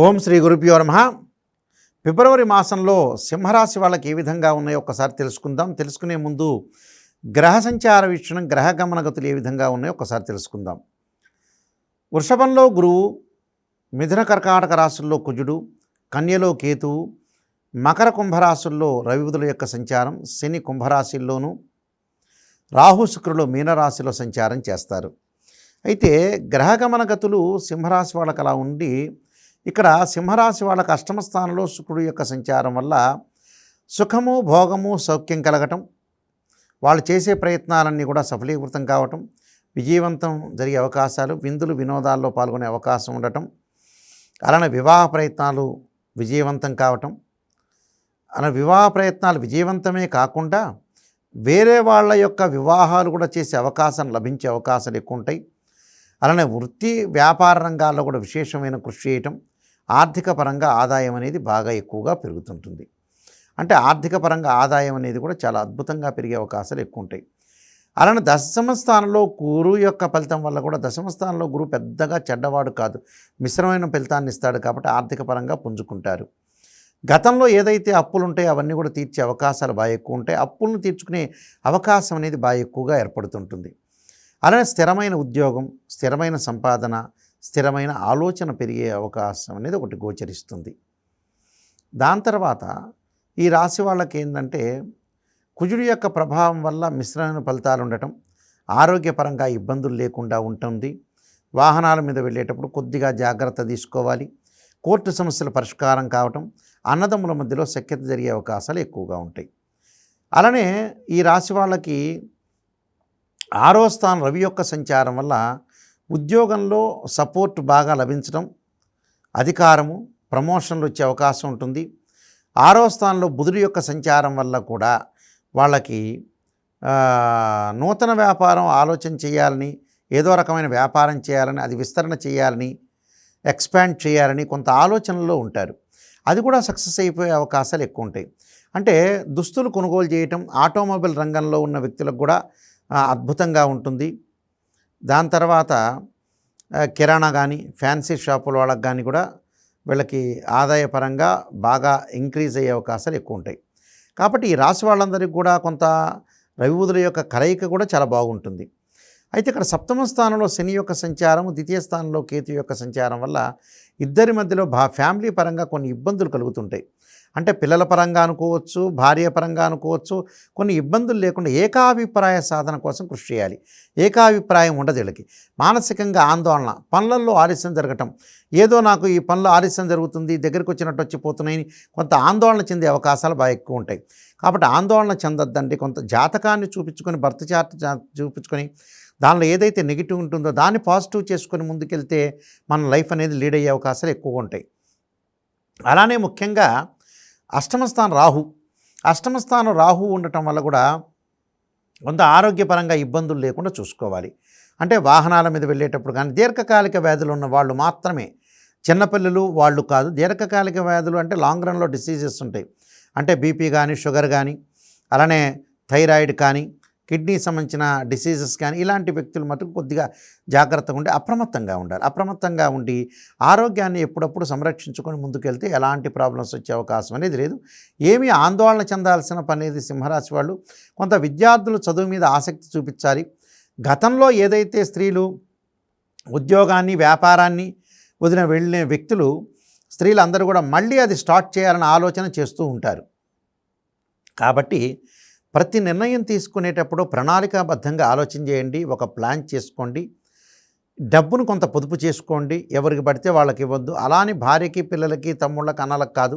ఓం శ్రీ గురుభ్యో నమ. ఫిబ్రవరి మాసంలో సింహరాశి వాళ్ళకి ఏ విధంగా ఉన్నాయో ఒకసారి తెలుసుకుందాం. తెలుసుకునే ముందు గ్రహ సంచార వీక్షణం గ్రహ గమనగతులు ఏ విధంగా ఉన్నాయో ఒకసారి తెలుసుకుందాం. వృషభంలో గురువు మిథున కర్కాటక రాశుల్లో కుజుడు కన్యలో కేతువు మకర కుంభరాశుల్లో రవిబుధుల యొక్క సంచారం శని కుంభరాశిల్లోనూ రాహు శుక్రులు మీనరాశిలో సంచారం చేస్తారు. అయితే గ్రహగమన గతులు సింహరాశి వాళ్ళకి అలా ఉండి ఇక్కడ సింహరాశి వాళ్ళకి అష్టమ స్థానంలో శుక్రుడు యొక్క సంచారం వల్ల సుఖము భోగము సౌఖ్యం కలగటం వాళ్ళు చేసే ప్రయత్నాలన్నీ కూడా సఫలీకృతం కావటం విజయవంతం జరిగే అవకాశాలు విందులు వినోదాల్లో పాల్గొనే అవకాశం ఉండటం అలానే వివాహ ప్రయత్నాలు విజయవంతం కావటం అలా వివాహ ప్రయత్నాలు విజయవంతమే కాకుండా వేరే వాళ్ళ యొక్క వివాహాలు కూడా చేసే అవకాశం లభించే అవకాశాలు ఎక్కువ ఉంటాయి. అలానే వృత్తి వ్యాపార రంగాల్లో కూడా విశేషమైన కృషి చేయటం ఆర్థిక పరంగా ఆదాయం అనేది బాగా ఎక్కువగా పెరుగుతుంటుంది. అంటే ఆర్థిక పరంగా ఆదాయం అనేది కూడా చాలా అద్భుతంగా పెరిగే అవకాశాలు ఎక్కువ ఉంటాయి అలానే దశమ స్థానంలో గురు యొక్క ఫలితం వల్ల కూడా దశమ స్థానంలో గురువు పెద్దగా చెడ్డవాడు కాదు. మిశ్రమైన ఫలితాన్ని ఇస్తాడు కాబట్టి ఆర్థిక పరంగా పుంజుకుంటారు. గతంలో ఏదైతే అప్పులు ఉంటాయో అవన్నీ కూడా తీర్చే అవకాశాలు బాగా ఎక్కువ ఉంటాయి. అప్పులను తీర్చుకునే అవకాశం అనేది బాగా ఎక్కువగా ఏర్పడుతుంటుంది. అలానే స్థిరమైన ఉద్యోగం స్థిరమైన సంపాదన స్థిరమైన ఆలోచన పెరిగే అవకాశం అనేది ఒకటి గోచరిస్తుంది. దాని తర్వాత ఈ రాశి వాళ్ళకి ఏంటంటే కుజుడి యొక్క ప్రభావం వల్ల మిశ్రమైన ఫలితాలు ఉండటం ఆరోగ్యపరంగా ఇబ్బందులు లేకుండా ఉంటుంది. వాహనాల మీద వెళ్ళేటప్పుడు కొద్దిగా జాగ్రత్త తీసుకోవాలి. కోర్టు సమస్యల పరిష్కారం కావటం అన్నదమ్ముల మధ్యలో సఖ్యత జరిగే అవకాశాలు ఎక్కువగా ఉంటాయి. అలానే ఈ రాశి వాళ్ళకి ఆరో స్థానం రవి యొక్క సంచారం వల్ల ఉద్యోగంలో సపోర్ట్ బాగా లభించడం అధికారము ప్రమోషన్లు వచ్చే అవకాశం ఉంటుంది. ఆరో స్థానంలో బుధుడి యొక్క సంచారం వల్ల కూడా వాళ్ళకి నూతన వ్యాపారం ఆలోచన చేయాలని ఏదో రకమైన వ్యాపారం చేయాలని అది విస్తరణ చేయాలని ఎక్స్పాండ్ చేయాలని కొంత ఆలోచనలో ఉంటారు. అది కూడా సక్సెస్ అయిపోయే అవకాశాలు ఎక్కువ ఉంటాయి. అంటే దుస్తులు కొనుగోలు చేయటం ఆటోమొబైల్ రంగంలో ఉన్న వ్యక్తులకు కూడా అద్భుతంగా ఉంటుంది. దాని తర్వాత కిరాణా కానీ ఫ్యాన్సీ షాపుల వాళ్ళకి కానీ కూడా వీళ్ళకి ఆదాయపరంగా బాగా ఇంక్రీజ్ అయ్యే అవకాశాలు ఎక్కువ ఉంటాయి కాబట్టి ఈ రాశి వాళ్ళందరికీ కూడా కొంత రవిబుధుల యొక్క కలయిక కూడా చాలా బాగుంటుంది. అయితే ఇక్కడ సప్తమ స్థానంలో శని యొక్క సంచారం ద్వితీయ స్థానంలో కేతు యొక్క సంచారం వల్ల ఇద్దరి మధ్యలో బా ఫ్యామిలీ పరంగా కొన్ని ఇబ్బందులు కలుగుతుంటాయి. అంటే పిల్లల పరంగా అనుకోవచ్చు భార్య పరంగా అనుకోవచ్చు కొన్ని ఇబ్బందులు లేకుండా ఏకాభిప్రాయ సాధన కోసం కృషి చేయాలి. ఏకాభిప్రాయం ఉండదు వీళ్ళకి. మానసికంగా ఆందోళన పనులలో ఆలస్యం జరగటం. ఏదో నాకు ఈ పనులు ఆలస్యం జరుగుతుంది దగ్గరికి వచ్చినట్టు వచ్చిపోతున్నాయని కొంత ఆందోళన చెందే అవకాశాలు బాగా ఎక్కువ ఉంటాయి. కాబట్టి ఆందోళన చెందొద్దండి. కొంత జాతకాన్ని చూపించుకొని భర్త చార్ట్ చూపించుకొని దానిలో ఏదైతే నెగిటివ్ ఉంటుందో దాన్ని పాజిటివ్ చేసుకొని ముందుకెళ్తే మన లైఫ్ అనేది లీడ్ అయ్యే అవకాశాలు ఎక్కువగా ఉంటాయి. అలానే ముఖ్యంగా అష్టమస్థానం రాహు. అష్టమస్థానం రాహు ఉండటం వల్ల కూడా కొంత ఆరోగ్యపరంగా ఇబ్బందులు లేకుండా చూసుకోవాలి. అంటే వాహనాల మీద వెళ్ళేటప్పుడు కానీ దీర్ఘకాలిక వ్యాధులు ఉన్న వాళ్ళు మాత్రమే చిన్నపిల్లలు వాళ్ళు కాదు దీర్ఘకాలిక వ్యాధులు అంటే లాంగ్ రన్లో డిసీజెస్ ఉంటాయి. అంటే బీపీ కానీ షుగర్ కానీ అలానే థైరాయిడ్ కానీ కిడ్నీ సంబంధించిన డిసీజెస్ కానీ ఇలాంటి వ్యక్తులు మటుకు కొద్దిగా జాగ్రత్తగా ఉండి అప్రమత్తంగా ఉండాలి. అప్రమత్తంగా ఉండి ఆరోగ్యాన్ని ఎప్పుడప్పుడు సంరక్షించుకొని ముందుకెళ్తే ఎలాంటి ప్రాబ్లమ్స్ వచ్చే అవకాశం అనేది లేదు. ఏమీ ఆందోళన చెందాల్సిన పని అనేది సింహరాశి వాళ్ళు. కొంత విద్యార్థులు చదువు మీద ఆసక్తి చూపించాలి. గతంలో ఏదైతే స్త్రీలు ఉద్యోగాన్ని వ్యాపారాన్ని వదిలిన వెళ్ళిన వ్యక్తులు స్త్రీలందరూ కూడా మళ్ళీ అది స్టార్ట్ చేయాలని ఆలోచన చేస్తూ ఉంటారు. కాబట్టి ప్రతి నిర్ణయం తీసుకునేటప్పుడు ప్రణాళికాబద్ధంగా ఆలోచన చేయండి ఒక ప్లాన్ చేసుకోండి డబ్బును కొంత పొదుపు చేసుకోండి ఎవరికి పడితే వాళ్ళకి ఇవ్వద్దు. అలానే భార్యకి పిల్లలకి తమ్ముళ్ళకి అన్నలకు కాదు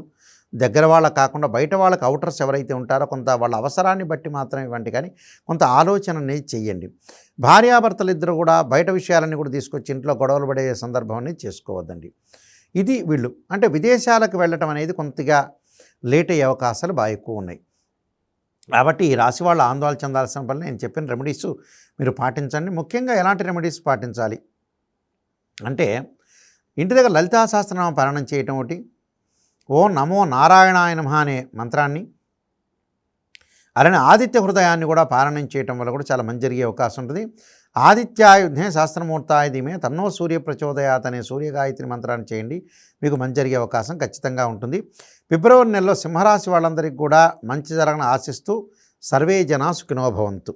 దగ్గర వాళ్ళకి కాకుండా బయట వాళ్ళకి అవుటర్స్ ఎవరైతే ఉంటారో కొంత వాళ్ళ అవసరాన్ని బట్టి మాత్రం ఇవ్వండి. కానీ కొంత ఆలోచన అనేది చెయ్యండి భార్యాభర్తలు ఇద్దరు కూడా బయట విషయాలన్నీ కూడా తీసుకొచ్చి ఇంట్లో గొడవలు పడే సందర్భం అనేది చేసుకోవద్దండి. ఇది వీళ్ళు. అంటే విదేశాలకు వెళ్ళటం అనేది కొంతగా లేట్ అయ్యే అవకాశాలు బాగా ఎక్కువ ఉన్నాయి. కాబట్టి ఈ రాశి వాళ్ళు ఆందోళన చెందాల్సిన పని నేను చెప్పిన రెమెడీస్ మీరు పాటించండి. ముఖ్యంగా ఎలాంటి రెమెడీస్ పాటించాలి? అంటే ఇంటి దగ్గర లలితా సహస్రనామ పారాయణం చేయటం ఒకటి ఓ నమో నారాయణాయ నమః అనే మంత్రాన్ని అలానే ఆదిత్య హృదయాన్ని కూడా పారాయణం చేయటం వల్ల కూడా చాలా మంచి జరిగే అవకాశం ఉంటుంది. ఆదిత్యాయుధే శాస్త్రమూర్తాయుధమే తన్నో సూర్య ప్రచోదయాత్ అనే సూర్యగాయత్రి మంత్రాన్ని చేయండి. మీకు మంచి జరిగే అవకాశం ఖచ్చితంగా ఉంటుంది. ఫిబ్రవరి నెలలో సింహరాశి వాళ్ళందరికీ కూడా మంచి జరగని ఆశిస్తూ సర్వే జనా సుఖినోభవంతు